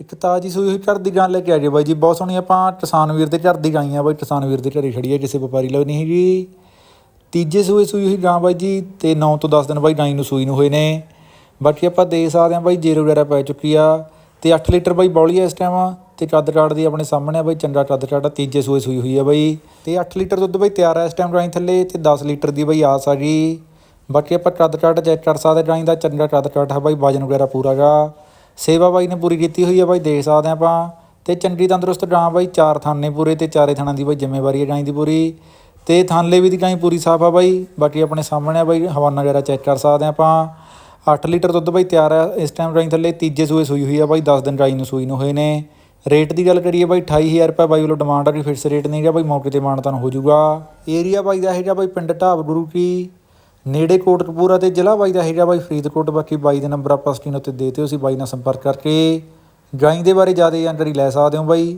ਇੱਕ ਤਾਜੀ ਸੂਈ ਹੋਈ ਘਰ ਦੀ ਗਾਂ ਲੈ ਕੇ ਆ ਜੇ ਬਾਈ ਜੀ, ਬਹੁਤ ਸੋਹਣੀ ਆਪਾਂ ਕਿਸਾਨ ਵੀਰ ਦੇ ਘਰ ਦੀ ਗਾਈ ਆ ਬਾਈ ਟਸਾਨਵੀਰ ਦੇ ਘਰੇ ਖੜੀ ਆ ਕਿਸੇ ਵਪਾਰੀ ਲਈ ਨਹੀਂ ਹੈਗੀ। ਤੀਜੇ ਸੂਏ ਸੂਈ ਹੋਈ ਗਾਂ ਬਾਈ ਜੀ, ਤੇ 9 ਤੋਂ 10 ਦਿਨ ਬਾਈ ਗਾਈ ਨੂੰ ਸੂਈ ਨੂੰ ਹੋਏ ਨੇ। ਬਾਕੀ ਆਪਾਂ ਦੇ ਸਕਦੇ ਹਾਂ ਬਾਈ, ਜ਼ੇਰ ਵਗੈਰਾ ਪੈ ਚੁੱਕੀ ਆ। ਤੇ 8 ਲੀਟਰ ਬਾਈ ਬੌਲੀ ਆ ਇਸ ਟਾਈਮ ਤੇ ਚੱਦ ਕਾੜ ਦੀ ਆਪਣੇ ਸਾਹਮਣੇ ਆ ਬਾਈ, ਚੰਗਾ ਚੱਦ ਕਾੜ ਤੀਜੇ ਸੂਏ ਸੂਈ ਹੋਈ ਆ ਬਾਈ। ਤੇ 8 ਲੀਟਰ ਦੁੱਧ ਬਾਈ ਤਿਆਰ ਹੈ ਇਸ ਟਾਈਮ ਗਾਈ ਥੱਲੇ, ਤੇ 10 ਲੀਟਰ ਦੀ ਬਾਈ ਆਸ ਆ ਗਈ। ਬਾਕੀ ਆਪਾਂ ਚੱਦ ਕਾੜ ਚੈੱਕ ਕਰ ਸਕਦੇ ਗਾਈ ਦਾ ਚੰਗਾ ਚੱਦ ਕਾੜ ਹੈ ਬਾਈ, ਵਜਨ ਵਗੈਰਾ ਪੂਰਾ ਗਾ। ਸੇਵਾ ਬਾਈ ਨੇ ਪੂਰੀ ਕੀਤੀ ਹੋਈ ਆ ਬਾਈ, ਦੇਖ ਸਕਦੇ ਹਾਂ ਆਪਾਂ। ਤੇ ਚੰਗੀ ਤੰਦਰੁਸਤ ਗਾਂ ਬਾਈ, ਚਾਰ ਥਾਨੇ ਪੂਰੇ ਤੇ ਚਾਰੇ ਥਾਣਾ ਦੀ ਬਾਈ ਜ਼ਿੰਮੇਵਾਰੀ ਹੈ ਗਾਈ ਦੀ ਪੂਰੀ। ਤੇ ਥਾਲੇ ਵੀ ਦੀ ਗਾਈ ਪੂਰੀ ਸਾਫ਼ ਆ ਬਾਈ। ਬਾਕੀ ਆਪਣੇ ਸਾਹਮਣੇ ਆ ਬਾਈ, ਹਵਾਨਾ ਵਗੈਰਾ ਚੈੱਕ ਕਰ ਸਕਦੇ ਹਾਂ ਆਪਾਂ। 8 ਲੀਟਰ ਦੁੱਧ ਬਾਈ ਤਿਆਰ ਆ, ਇਸ ਟਾਈਮ ਗਾਂ ਥੱਲੇ ਤੀਜੇ ਸੂਏ ਸੂਈ ਹੋਈ ਆ ਬਾਈ 10 ਦਿਨ ਗਾਂ ਨੂੰ ਸੂਈ ਨੂੰ ਹੋਏ ਨੇ। ਰੇਟ ਦੀ ਗੱਲ ਕਰੀਏ ਬਾਈ 28000 ਰੁਪਏ ਬਾਈ ਵੱਲੋਂ ਡਿਮਾਂਡ ਆ ਕਿ ਫਿਕਸ ਰੇਟ ਨਹੀਂ ਗਾ ਬਾਈ, ਮੌਕੇ ਤੇ ਮਾਨਤਾਨ ਹੋ ਜਾਊਗਾ। ਏਰੀਆ ਬਾਈ ਦਾ ਹੈਗਾ ਬਾਈ ਪਿੰਡ ਢਾਬ ਗੁਰੂ ਕੀ। ਨੇੜੇ ਕੋਟਕਪੂਰਾ ਤੇ ਜ਼ਿਲ੍ਹਾ ਬਾਈ ਦਾ ਹੈਗਾ ਬਾਈ ਫਰੀਦਕੋਟ, ਬਾਕੀ ਬਾਈ ਦੇ ਨੰਬਰ ਆਪਾਂ ਸਕਰੀਨ ਉੱਤੇ ਦੇਤੇ ਹੋ ਸੀ ਬਾਈ ਨਾਲ ਸੰਪਰਕ ਕਰਕੇ ਗਾਈ ਦੇ ਬਾਰੇ ਜ਼ਿਆਦਾ ਜਾਣਕਾਰੀ ਲੈ ਸਕਦੇ ਹੋ ਬਾਈ।